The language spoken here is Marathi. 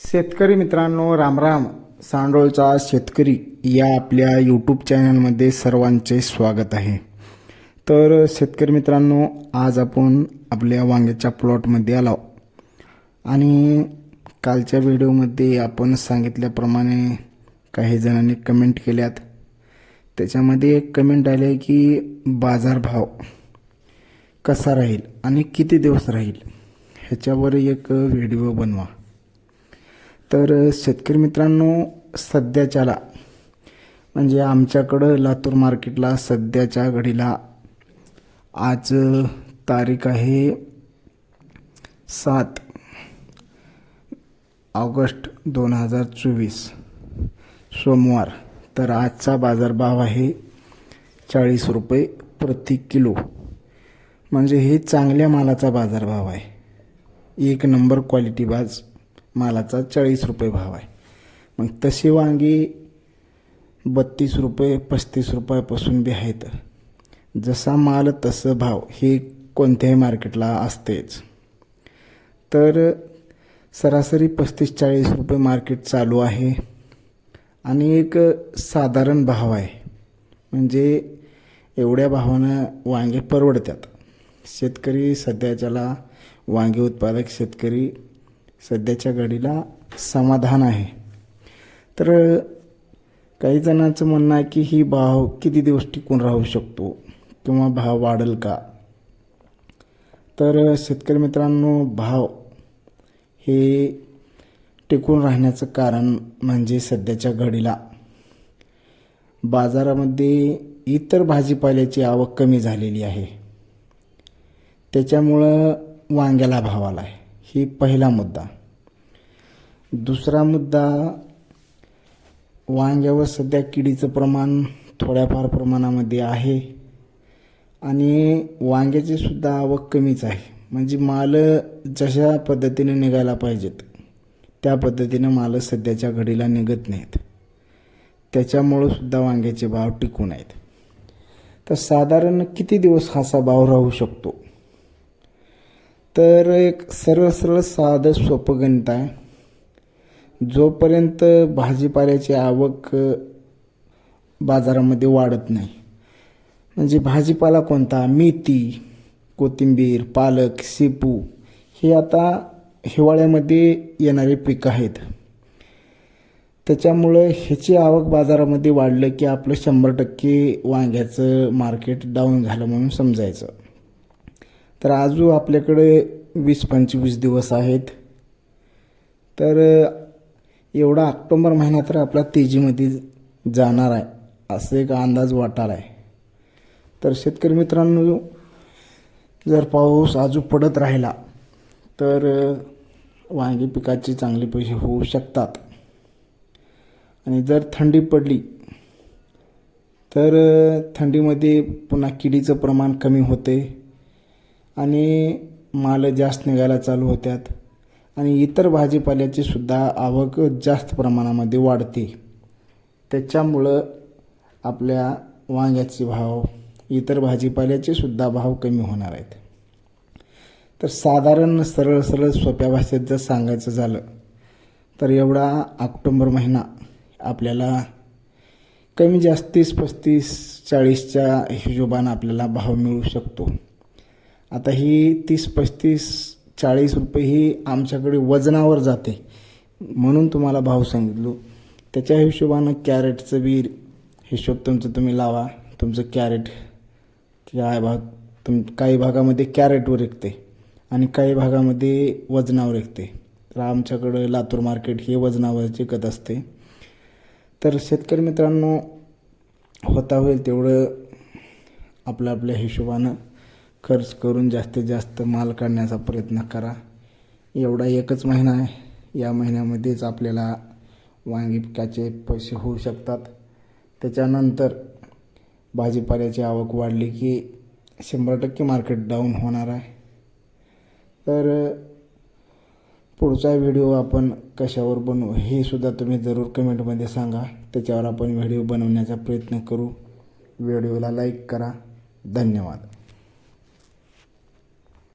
शेतकरी मित्रांनो रामराम सांडोळचा शेतकरी या आपल्या यूट्यूब चॅनलमध्ये सर्वांचे स्वागत आहे. तर शेतकरी मित्रांनो आज आपण आपल्या वांग्याच्या प्लॉटमध्ये आलो आणि कालच्या व्हिडिओमध्ये आपण सांगितल्याप्रमाणे काही जणांनी कमेंट केल्यात. त्याच्यामध्ये एक कमेंट आले की बाजारभाव कसा राहील आणि किती दिवस राहील? ह्याच्यावर एक व्हिडिओ बनवा. तर शेतकरी मित्रांनो सध्याच्याला म्हणजे आमच्याकडं लातूर मार्केटला सध्याच्या घडीला आज तारीख आहे सात ऑगस्ट दोन हजार चोवीस सोमवार. तर आजचा बाजारभाव आहे चाळीस रुपये प्रति किलो. म्हणजे हे चांगल्या मालाचा बाजारभाव आहे. एक नंबर क्वालिटी बाज मालाचा चाळीस रुपये भाव आहे. मग तशी वांगी बत्तीस रुपये पस्तीस रुपयापासून बी आहेत जसा माल तसं भाव हे कोणत्याही मार्केटला असतेच. तर सरासरी पस्तीस चाळीस रुपये मार्केट चालू आहे. आणि एक साधारण भाव आहे. म्हणजे एवढ्या भावानं वांगे परवडतात. शेतकरी सध्याच्याला वांगे उत्पादक शेतकरी सध्याच्या घडीला समाधान आहे. तर काही जणांचं म्हणणं आहे की ही भाव किती दिवस टिकून राहू शकतो किंवा भाव वाढेल का? तर शेतकरी मित्रांनो भाव हे टिकून राहण्याचं कारण म्हणजे सध्याच्या घडीला. बाजारामध्ये इतर भाजीपाल्याची आवक कमी झालेली आहे. त्याच्यामुळं वांग्याला भाव आला आहे ही पहिला मुद्दा. दुसरा मुद्दा वांग्यावर सध्या किडीचं प्रमाण थोड्याफार प्रमाणामध्ये आहे आणि वांग्याची सुद्धा आवक कमीच आहे. म्हणजे माल जशा पद्धतीने निघायला पाहिजेत त्या पद्धतीनं माल सध्याच्या घडीला निघत नाहीत. त्याच्यामुळं सुद्धा वांग्याचे भाव टिकून आहेत. तर साधारण किती दिवस हाचा भाव राहू शकतो? तर एक सरळ सरळ साधं सोपं गणित आहे. जोपर्यंत भाजीपाल्याची आवक बाजारामध्ये वाढत नाही म्हणजे भाजीपाला कोणता? मेथी कोथिंबीर पालक शेपू हे आता हिवाळ्यामध्ये येणारे पीक आहेत. त्याच्यामुळं ह्याची आवक बाजारामध्ये वाढलं की आपलं शंभर टक्के वांग्याचं मार्केट डाऊन झालं म्हणून समजायचं. तर आजू आपल्याकडे वीस पंचवीस दिवस आहेत. तर एवढा ऑक्टोंबर महिना तर आपला तेजीमध्ये जाणार आहे असं एक अंदाज वाटार आहे. तर शेतकरी मित्रांनो जर पाऊस आजू पडत राहिला तर वांगी पिकाचे चांगले पैसे होऊ शकतात. आणि जर थंडी पडली तर थंडीमध्ये पुन्हा किडीचं प्रमाण कमी होते. आणि माल जास्त निघायला चालू होत्यात. आणि इतर भाजीपाल्याची सुद्धा आवक जास्त प्रमाणामध्ये वाढते. त्याच्यामुळं आपल्या वांग्याचे भाव इतर भाजीपाल्याचे सुद्धा भाव कमी होणार आहेत. तर साधारण सरळ सरळ सोप्या भाषेत जर सांगायचं झालं तर एवढा ऑक्टोंबर महिना आपल्याला कमी जास्त तीस पस्तीस चाळीसच्या हिशोबानं आपल्याला भाव मिळू शकतो. आता ही तीस पस्तीस चाळीस रुपये ही आमच्याकडे वजनावर जाते. म्हणून तुम्हाला भाव सांगितलो. त्याच्या हिशोबानं कॅरेटचं बी हिशोब तुमचं तुम्ही लावा. तुमचं कॅरेट काय भाग तुम काही भागामध्ये कॅरेटवर विकते आणि काही भागामध्ये वजनावर विकते. तर आमच्याकडं लातूर मार्केट हे वजनावर विकत असते. तर शेतकरी मित्रांनो होता होईल तेवढं आपल्या आपल्या हिशोबानं खर्च करून जास्तीत जास्त माल काढण्याचा प्रयत्न करा. एवढा एकच महिना आहे. या महिन्यामध्येच आपल्याला वांगी पिकाचे पैसे होऊ शकतात. त्याच्यानंतर भाजीपाल्याची आवक वाढली की शंभर टक्के मार्केट डाऊन होणार आहे. तर पुढचा व्हिडिओ आपण कशावर बनवू हे सुद्धा तुम्ही जरूर कमेंटमध्ये सांगा. त्याच्यावर आपण व्हिडिओ बनवण्याचा प्रयत्न करू. व्हिडिओला लाईक करा. धन्यवाद.